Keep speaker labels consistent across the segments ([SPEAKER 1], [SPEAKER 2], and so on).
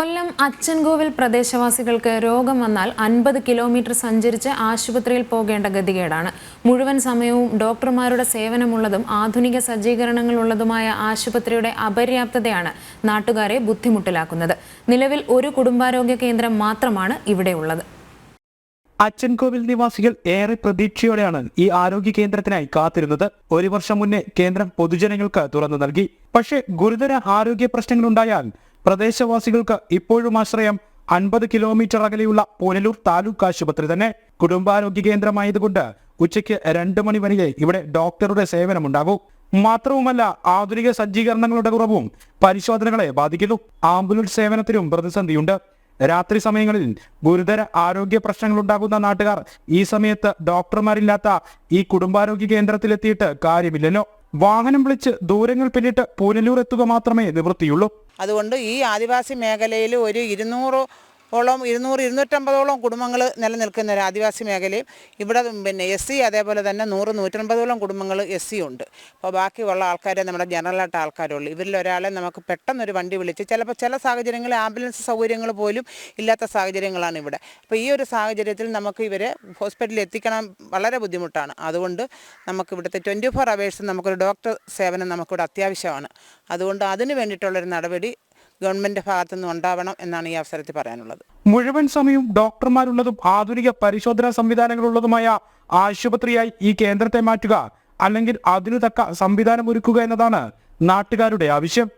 [SPEAKER 1] കൊല്ലം അച്ചൻകോവിൽ പ്രദേശവാസികൾക്ക് രോഗം വന്നാൽ അൻപത് കിലോമീറ്റർ സഞ്ചരിച്ച് ആശുപത്രിയിൽ പോകേണ്ട ഗതികേടാണ്. മുഴുവൻ സമയവും ഡോക്ടർമാരുടെ സേവനമുള്ളതും ആധുനിക സജ്ജീകരണങ്ങളുള്ളതുമായ ആശുപത്രിയുടെ അപര്യാപ്തതയാണ് നാട്ടുകാരെ ബുദ്ധിമുട്ടിലാക്കുന്നത്. നിലവിൽ ഒരു കുടുംബാരോഗ്യ കേന്ദ്രം മാത്രമാണ് ഇവിടെയുള്ളത്
[SPEAKER 2] അച്ചൻകോവിൽ നിവാസികൾ ഏറെ പ്രതീക്ഷയോടെയാണ് ഈ ആരോഗ്യ കേന്ദ്രത്തിനായി കാത്തിരുന്നത്. ഒരു വർഷം മുന്നേ കേന്ദ്രം പൊതുജനങ്ങൾക്ക് തുറന്നു നൽകി. പക്ഷേ ഗുരുതര ആരോഗ്യ പ്രശ്നങ്ങളുണ്ടായാൽ പ്രദേശവാസികൾക്ക് ഇപ്പോഴും ആശ്രയം അൻപത് കിലോമീറ്റർ അകലെയുള്ള പുനലൂർ താലൂക്ക് ആശുപത്രി തന്നെ കുടുംബാരോഗ്യ കേന്ദ്രമായതുകൊണ്ട് ഉച്ചയ്ക്ക് രണ്ട് മണി വരെ ഇവിടെ ഡോക്ടറുടെ സേവനമുണ്ടാകും. മാത്രവുമല്ല ആധുനിക സജ്ജീകരണങ്ങളുടെ കുറവും പരിശോധനകളെ ബാധിക്കുന്നു. ആംബുലൻസ് സേവനത്തിനും പ്രതിസന്ധിയുണ്ട്. രാത്രി സമയങ്ങളിൽ ഗുരുതര ആരോഗ്യ പ്രശ്നങ്ങൾ ഉണ്ടാകുന്ന നാട്ടുകാർ ഈ സമയത്ത് ഡോക്ടർമാരില്ലാത്ത ഈ കുടുംബാരോഗ്യ കേന്ദ്രത്തിലെത്തിയിട്ട് കാര്യമില്ലല്ലോ വാഹനം വിളിച്ച് ദൂരങ്ങൾ പിന്നിട്ട് പൂനലൂർ എത്തുക മാത്രമേ നിവൃത്തിയുള്ളൂ.
[SPEAKER 3] അതുകൊണ്ട് ഈ ആദിവാസി മേഖലയിൽ ഒരു ഇരുന്നൂറ് ഓളം ഇരുന്നൂറ് ഇരുന്നൂറ്റമ്പതോളം കുടുംബങ്ങൾ നിലനിൽക്കുന്ന ഒരു ആദിവാസി മേഖലയും ഇവിടെ പിന്നെ എസ് സി അതേപോലെ തന്നെ നൂറ് നൂറ്റമ്പതോളം കുടുംബങ്ങൾ എസ് സി ഉണ്ട്. അപ്പോൾ ബാക്കിയുള്ള ആൾക്കാരെ നമ്മുടെ ജനറലായിട്ട് ആൾക്കാരുള്ളൂ ഇവരിൽ ഒരാളെ നമുക്ക് പെട്ടെന്നൊരു വണ്ടി വിളിച്ച് ചിലപ്പോൾ ചില സാഹചര്യങ്ങളിൽ ആംബുലൻസ് സൗകര്യങ്ങൾ പോലും ഇല്ലാത്ത സാഹചര്യങ്ങളാണ് ഇവിടെ. അപ്പോൾ ഈ ഒരു സാഹചര്യത്തിൽ നമുക്ക് ഇവരെ ഹോസ്പിറ്റലിൽ എത്തിക്കണം വളരെ ബുദ്ധിമുട്ടാണ്. അതുകൊണ്ട് നമുക്ക് ഇവിടുത്തെ ട്വന്റി ഫോർ അവേഴ്സ് നമുക്കൊരു ഡോക്ടർ സേവനം നമുക്കിവിടെ അത്യാവശ്യമാണ്. അതുകൊണ്ട് അതിന് വേണ്ടിയിട്ടുള്ളൊരു നടപടി ഗവൺമെന്റ് ഭാഗത്തു നിന്ന് ഉണ്ടാവണം എന്നാണ് ഈ അവസരത്തിൽ പറയാനുള്ളത്.
[SPEAKER 2] മുഴുവൻ സമയവും ഡോക്ടർമാരുള്ളതും ആധുനിക പരിശോധനാ സംവിധാനങ്ങളുള്ളതുമായ ആശുപത്രിയായി ഈ കേന്ദ്രത്തെ മാറ്റുക അല്ലെങ്കിൽ അതിനു തക്ക സംവിധാനം ഒരുക്കുക എന്നതാണ് നാട്ടുകാരുടെ ആവശ്യം.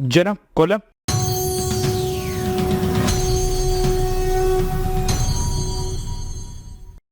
[SPEAKER 2] ജനം കൊല്ലം.